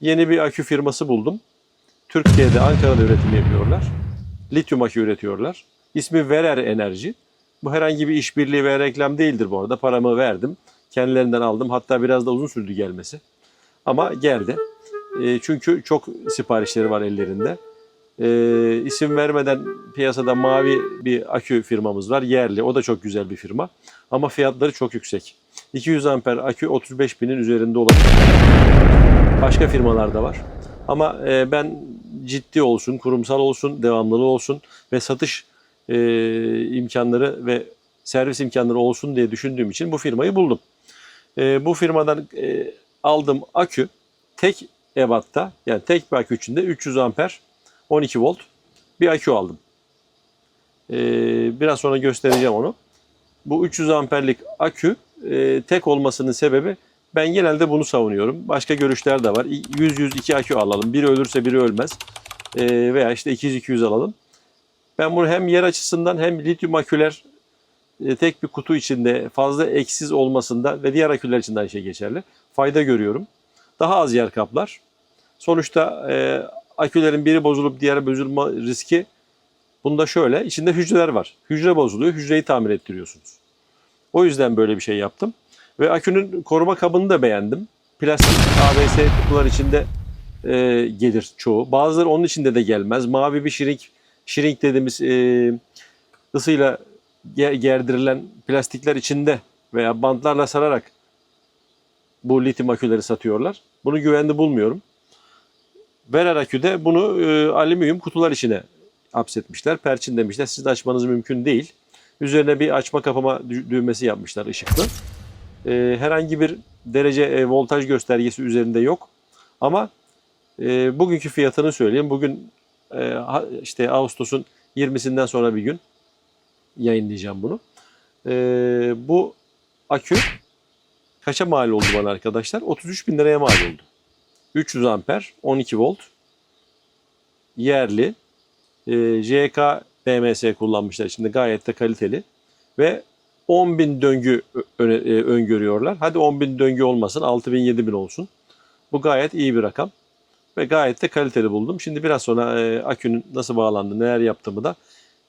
Yeni bir akü firması buldum. Türkiye'de Ankara'da üretim yapıyorlar. Lityum akü üretiyorlar. İsmi Verer Enerji. Bu herhangi bir işbirliği ve reklam değildir bu arada. Paramı verdim. Kendilerinden aldım. Hatta biraz da uzun sürdü gelmesi. Ama geldi. E, çünkü çok siparişleri var ellerinde. E, isim vermeden piyasada mavi bir akü firmamız var. Yerli. O da çok güzel bir firma. Ama fiyatları çok yüksek. 200 amper akü 35 binin üzerinde olabilir. Başka firmalar da var. Ama e, ben ciddi olsun, kurumsal olsun, devamlılığı olsun ve satış e, imkanları ve servis imkanları olsun diye düşündüğüm için bu firmayı buldum. E, bu firmadan e, aldığım akü tek ebatta yani tek bir akü içinde 300 amper 12 volt bir akü aldım. E, biraz sonra göstereceğim onu. Bu 300 amperlik akü e, tek olmasının sebebi ben genelde bunu savunuyorum. Başka görüşler de var. 100-102 akü alalım. Biri ölürse biri ölmez. E, veya işte 200-200 alalım. Ben bunu hem yer açısından hem lityum aküler e, tek bir kutu içinde fazla eksiz olmasında ve diğer aküler için de aynı şey geçerli. Fayda görüyorum. Daha az yer kaplar. Sonuçta e, akülerin biri bozulup diğeri bozulma riski bunda şöyle. içinde hücreler var. Hücre bozuluyor. Hücreyi tamir ettiriyorsunuz. O yüzden böyle bir şey yaptım. Ve akünün koruma kabını da beğendim. Plastik ABS kutular içinde e, gelir çoğu. Bazıları onun içinde de gelmez. Mavi bir shrink, shrink dediğimiz e, ısıyla ge- gerdirilen plastikler içinde veya bantlarla sararak bu lityum aküleri satıyorlar. Bunu güvenli bulmuyorum. Verer aküde bunu e, alüminyum kutular içine hapsetmişler. Perçin demişler. Siz de açmanız mümkün değil. Üzerine bir açma kapama dü- düğmesi yapmışlar ışıklı. E, herhangi bir derece e, voltaj göstergesi üzerinde yok. Ama e, bugünkü fiyatını söyleyeyim. Bugün e, işte Ağustos'un 20'sinden sonra bir gün yayınlayacağım bunu. E, bu akü kaça mal oldu bana arkadaşlar? 33 bin liraya mal oldu. 300 amper, 12 volt, yerli, e, JK BMS kullanmışlar içinde gayet de kaliteli ve 10 bin döngü e, öngörüyorlar. Hadi 10 bin döngü olmasın 6 bin 7 bin olsun. Bu gayet iyi bir rakam ve gayet de kaliteli buldum. Şimdi biraz sonra e, akünün nasıl bağlandı, neler yaptığımı da